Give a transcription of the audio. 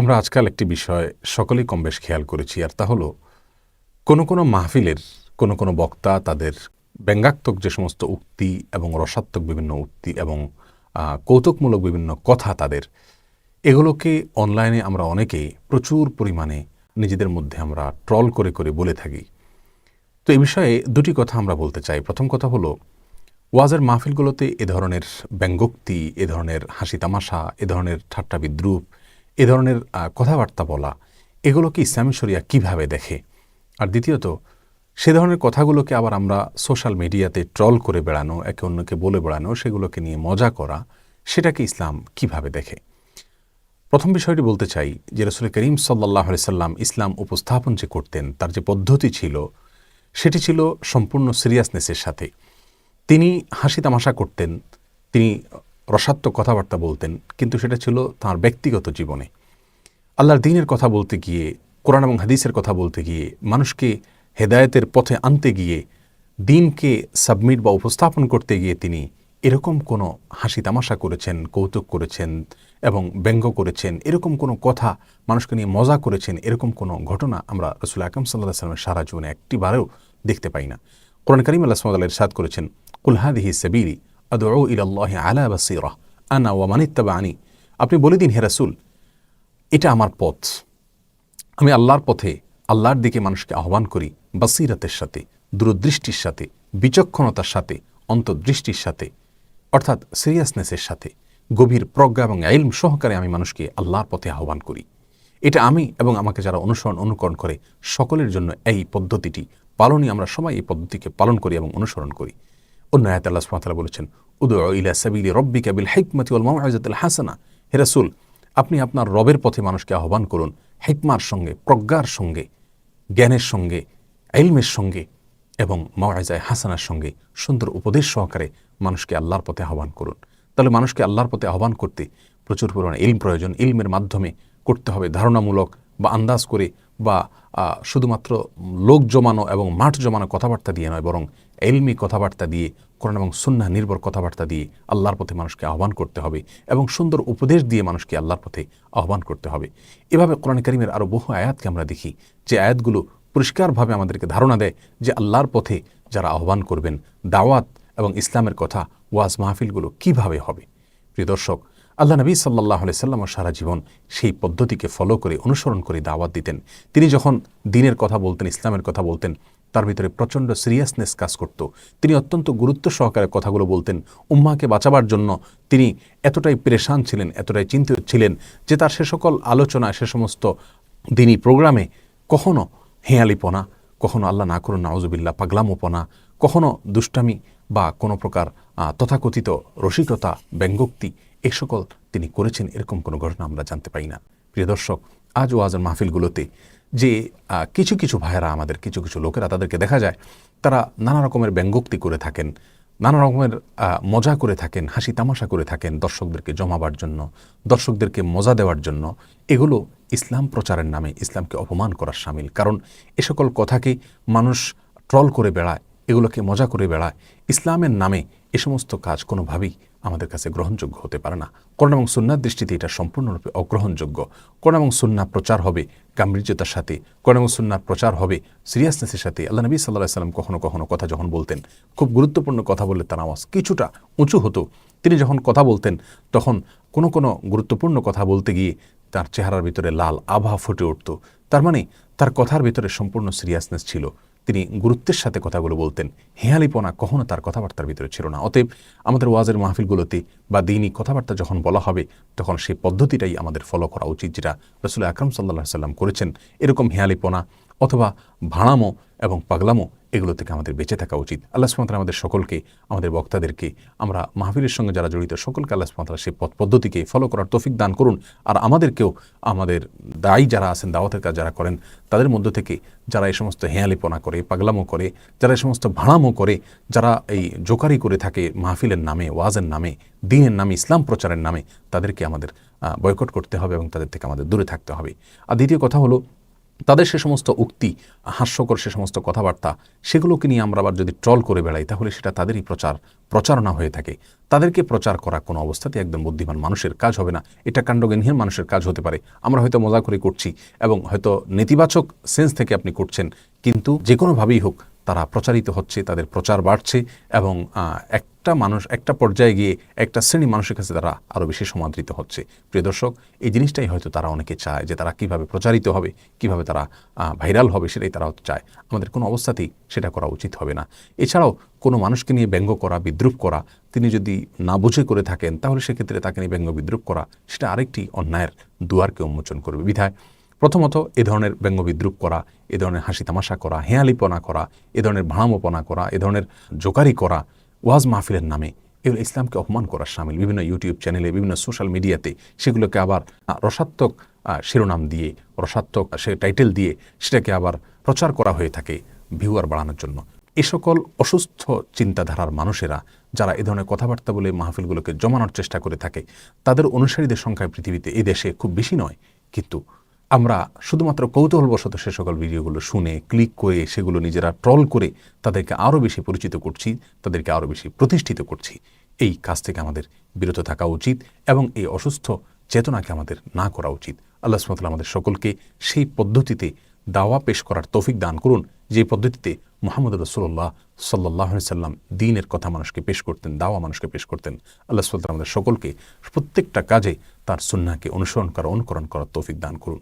আমরা আজকাল একটি বিষয় সকলেই কম বেশ খেয়াল করেছি, আর তা হলো কোনো কোনো মাহফিলের কোনো কোনো বক্তা তাদের ব্যঙ্গাত্মক যে সমস্ত উক্তি এবং রসাত্মক বিভিন্ন উক্তি এবং কৌতুকমূলক বিভিন্ন কথা তাদের, এগুলোকে অনলাইনে আমরা অনেকেই প্রচুর পরিমাণে নিজেদের মধ্যে আমরা ট্রল করে করে বলে থাকি। তো এ বিষয়ে দুটি কথা আমরা বলতে চাই। প্রথম কথা হলো, ওয়াজের মাহফিলগুলোতে এ ধরনের ব্যঙ্গোক্তি, এ ধরনের হাসি তামাশা, এ ধরনের ঠাট্টা বিদ্রুপ এ ধরনের কথাবার্তা বলা, এগুলোকে ইসলামী শরিয়া কীভাবে দেখে? আর দ্বিতীয়ত, সে ধরনের কথাগুলোকে আবার আমরা সোশ্যাল মিডিয়াতে ট্রল করে বেড়ানো, একে অন্যকে বলে বেড়ানো, সেগুলোকে নিয়ে মজা করা, সেটাকে ইসলাম কীভাবে দেখে? প্রথম বিষয়টি বলতে চাই যে রসুল করিম সাল্লাহ সাল্লাম ইসলাম উপস্থাপন যে করতেন, তার যে পদ্ধতি ছিল, সেটি ছিল সম্পূর্ণ সিরিয়াসনেসের সাথে। তিনি হাসি তামাশা করতেন, তিনি রসাত্মক কথাবার্তা বলতেন, কিন্তু সেটা ছিল তার ব্যক্তিগত জীবনে। আল্লাহর দিনের কথা বলতে গিয়ে, কোরআন এবং হাদিসের কথা বলতে গিয়ে, মানুষকে হেদায়েতের পথে আনতে গিয়ে, দিনকে সাবমিট বা উপস্থাপন করতে গিয়ে তিনি এরকম কোনো হাসি তামাশা করেছেন, কৌতুক করেছেন এবং ব্যঙ্গ করেছেন, এরকম কোনো কথা মানুষকে নিয়ে মজা করেছেন, এরকম কোনো ঘটনা আমরা রসুল আকরম সাল্লাহ সাল্লামের সারা জীবনে একটিবারেও দেখতে পাই না। কোরআন করিম আল্লাহ সাল্লাহ ইরশাদ করেছেন কুলহাদিহি সাবিরি আদৌ ইলাল্লাহ আলা বাসিরা, আনা ওয়ামানিত্তাবা আনি আপনি বলে দিন, হে রাসূল, এটা আমার পথ। আমি আল্লাহর পথে, আল্লাহর দিকে মানুষকে আহ্বান করি বাসিরাতের সাথে, দূরদৃষ্টির সাথে, বিচক্ষণতার সাথে, অন্তর্দৃষ্টির সাথে, অর্থাৎ সিরিয়াসনেসের সাথে, গভীর প্রজ্ঞা এবং আইলম সহকারে আমি মানুষকে আল্লাহর পথে আহ্বান করি। এটা আমি এবং আমাকে যারা অনুসরণ, অনুকরণ করে, সকলের জন্য এই পদ্ধতিটি পালনই আমরা সবাই এই পদ্ধতিকে পালন করি এবং অনুসরণ করি। অন্য আয়াত আল্লাহ সুবহানাহু বলেছেন উদু ইলা সাবিলি রব্বিকা বিল হিকমাতি ওয়াল মাউইজাতিল হাসানা। হে রাসূল, আপনি আপনার রবের পথে মানুষকে আহ্বান করুন, হিকমার সঙ্গে, প্রজ্ঞার সঙ্গে, জ্ঞানের সঙ্গে এলমের সঙ্গে এবং মাওয়াজায় হাসানার সঙ্গে সুন্দর উপদেশ সহকারে মানুষকে আল্লাহর পথে আহ্বান করুন। তাহলে মানুষকে আল্লাহর পথে আহ্বান করতে প্রচুর পরিমাণে ইলম প্রয়োজন। ইলমের মাধ্যমে করতে হবে ধারণামূলক বা আন্দাজ করে বা শুধুমাত্র লোক জমানো এবং মাঠ জমানো কথাবার্তা দিয়ে নয়, বরং এলমি কথাবার্তা দিয়ে, কোরআন এবং সুন্নাহ নির্ভর কথাবার্তা দিয়ে আল্লাহর পথে মানুষকে আহ্বান করতে হবে এবং সুন্দর উপদেশ দিয়ে মানুষকে আল্লাহর পথে আহ্বান করতে হবে। এভাবে কোরআন করিমের আরও বহু আয়াতকে আমরা দেখি, যে আয়াতগুলো পরিষ্কারভাবে আমাদেরকে ধারণা দেয় যে আল্লাহর পথে যারা আহ্বান করবেন, দাওয়াত এবং ইসলামের কথা, ওয়াজ মাহফিলগুলো কীভাবে হবে। প্রিয় দর্শক আল্লাহ নবী সাল্লাহ সাল্লাম সারা জীবন সেই পদ্ধতিকে ফলো করে, অনুসরণ করে দাওয়াত দিতেন। তিনি যখন দিনের কথা বলতেন, ইসলামের কথা বলতেন, তার ভিতরে প্রচণ্ড সিরিয়াসনেস কাজ করত। তিনি অত্যন্ত গুরুত্ব সহকারে কথাগুলো বলতেন। উম্মাকে বাঁচাবার জন্য তিনি এতটাই পেরেশান ছিলেন, এতটাই চিন্তিত ছিলেন যে তার সে সকল আলোচনা, সে সমস্ত দিনই প্রোগ্রামে কখনো হেয়ালিপনা, কখনো আল্লাহ না করুন, নাউজুবিল্লাহ, পাগলামোপনা, কখনো দুষ্টামি বা কোনো প্রকার তথাকথিত রসিকতা, ব্যঙ্গোক্তি এ সকল তিনি করেছেন, এরকম কোনো ঘটনা আমরা জানতে পাই না। প্রিয় দর্শক, আজ ওয়াজের মাহফিলগুলোতে যে কিছু কিছু ভাইয়েরা আমাদের, কিছু কিছু লোকেরা তাদেরকে দেখা যায়, তারা নানা রকমের ব্যঙ্গোক্তি করে থাকেন, নানা রকমের মজা করে থাকেন, হাসি তামাশা করে থাকেন দর্শকদেরকে জমাবার জন্য, দর্শকদেরকে মজা দেওয়ার জন্য। এগুলো ইসলাম প্রচারের নামে ইসলামকে অপমান করার সামিল। কারণ এ সকল কথাকে মানুষ ট্রল করে বেড়ায় এগুলোকে মজা করে বেড়ায়। ইসলামের নামে এ সমস্ত কাজ কোনোভাবেই আমাদের কাছে গ্রহণযোগ্য হতে পারে না। করোনা এবং সুন্নার দৃষ্টিতে এটা সম্পূর্ণরূপে অগ্রহণযোগ্য। করোনা এবং সুন্না প্রচার হবে গাম্ভীর্যতার সাথে। করোনা এবং সুন্নার প্রচার হবে সিরিয়াসনেসের সাথে। আল্লাহ নবী সাল্লাহ সাল্লাম কখনো কখনো কথা যখন বলতেন, খুব গুরুত্বপূর্ণ কথা বললে তার আওয়াজ কিছুটা উঁচু হতো। তিনি যখন কথা বলতেন, তখন কোনো কোনো গুরুত্বপূর্ণ কথা বলতে গিয়ে তার চেহারার ভিতরে লাল আভা ফুটে উঠত। তার মানে তার কথার ভিতরে সম্পূর্ণ সিরিয়াসনেস ছিল। তিনি গুরুত্বের সাথে কথাগুলো বলতেন। হেয়ালিপনা কখনো তার কথাবার্তার ভিতরে ছিল না। অতএব আমাদের ওয়াজের মাহফিলগুলোতে বা দিনই কথাবার্তা যখন বলা হবে, তখন সেই পদ্ধতিটাই আমাদের ফলো করা উচিত, যেটা রসুল আকরম সাল্লাহ সাল্লাম করেছেন। এরকম হেয়ালিপনা অথবা ভাড়ামো এবং পাগলামো, এগুলো থেকে আমাদের বেঁচে থাকা উচিত। আল্লাহ সুমাত্রা আমাদের সকলকে, আমাদের বক্তাদেরকে, আমরা মাহফিলের সঙ্গে যারা জড়িত, সকলকে আল্লাহ সুমাত্রা সেই পথ পদ্ধতিকে ফলো করার তৌফিক দান করুন। আর আমাদেরকেও, আমাদের দায়ী যারা আছেন, দাওয়াতের কাজ যারা করেন, তাদের মধ্য থেকে যারা এই সমস্ত হেয়ালিপনা করে, পাগলামো করে, যারা এই সমস্ত ভাড়ামো করে, যারা এই জোকারি করে থাকে মাহফিলের নামে, ওয়াজের নামে, দিনের নামে, ইসলাম প্রচারের নামে, তাদেরকে আমাদের বয়কট করতে হবে এবং তাদের থেকে আমাদের দূরে থাকতে হবে। আর দ্বিতীয় কথা হলো তাদের সে সমস্ত উক্তি, হাস্যকর সে সমস্ত কথাবার্তা, সেগুলোকে নিয়ে আমরা আবার যদি ট্রল করে বেড়াই, তাহলে সেটা তাদেরই প্রচার, প্রচারণা হয়ে থাকে। তাদেরকে প্রচার করা কোনো অবস্থাতে একদম বুদ্ধিমান মানুষের কাজ হবে না। এটা কাণ্ডজ্ঞানহীন মানুষের কাজ হতে পারে। আমরা হয়তো মজা করে করছি এবং হয়তো নেতিবাচক সেন্স থেকে আপনি করছেন। কিন্তু যে কোনোভাবেই হোক তারা প্রচারিত হচ্ছে, তাদের প্রচার বাড়ছে এবং একটা মানুষ, একটা পর্যায়ে গিয়ে একটা শ্রেণি মানুষের কাছে তারা আরও বেশি সমাদৃত হচ্ছে। প্রিয় দর্শক, এই জিনিসটাই হয়তো তারা অনেকে চায় যে তারা কীভাবে প্রচারিত হবে, কীভাবে তারা ভাইরাল হবে সেটাই তারা হয়তো চায়। আমাদের কোনো অবস্থাতেই সেটা করা উচিত হবে না। এছাড়াও কোনো মানুষকে নিয়ে ব্যঙ্গ করা, বিদ্রুপ করা, তিনি যদি না বুঝে করে থাকেন, তাহলে সেক্ষেত্রে তাকে নিয়ে ব্যঙ্গ বিদ্রুপ করা, সেটা আরেকটি অন্যায়ের দুয়ারকে উন্মোচন করবে। বিধায় প্রথমত এ ধরনের ব্যঙ্গ বিদ্রুপ করা, এ ধরনের হাসি তামাশা করা, হেয়ালিপনা করা, এ ধরনের ভাড়ামোপনা করা, এ ধরনের জোকারি করা, ওয়াজ মাহফিলের নামে, এগুলো ইসলামকে অপমান করার সামিল। বিভিন্ন ইউটিউব চ্যানেলে, বিভিন্ন সোশ্যাল মিডিয়াতে সেগুলোকে আবার রসাত্মক শিরোনাম দিয়ে, রসাত্মক, সে টাইটেল দিয়ে সেটাকে আবার প্রচার করা হয়ে থাকে ভিউয়ার বাড়ানোর জন্য। এ সকল অসুস্থ চিন্তাধারার মানুষেরা যারা এ ধরনের কথাবার্তা বলে মাহফিলগুলোকে জমানোর চেষ্টা করে থাকে, তাদের অনুসারীদের সংখ্যা পৃথিবীতে এই দেশে খুব বেশি নয়, কিন্তু আমরা শুধুমাত্র কৌতূহলবশত সে সকল ভিডিওগুলো শুনে, ক্লিক করে সেগুলো নিজেরা ট্রল করে তাদেরকে আরও বেশি পরিচিত করছি, তাদেরকে আরও বেশি প্রতিষ্ঠিত করছি। এই কাজ থেকে আমাদের বিরত থাকা উচিত এবং এই অসুস্থ চেতনাকে আমাদের না করা উচিত। আল্লাহ সুমতাল আমাদের সকলকে সেই পদ্ধতিতে দাওয়া পেশ করার তৌফিক দান করুন, যে পদ্ধতিতে মোহাম্মদ রসুল্লাহ সাল্লাহ সাল্লাম দিনের কথা মানুষকে পেশ করতেন, দাওয়া মানুষকে পেশ করতেন। আল্লাহ সুলতান আমাদের সকলকে প্রত্যেকটা কাজে তার সুন্নাকে অনুসরণ করা, অনুকরণ করার তৌফিক দান করুন।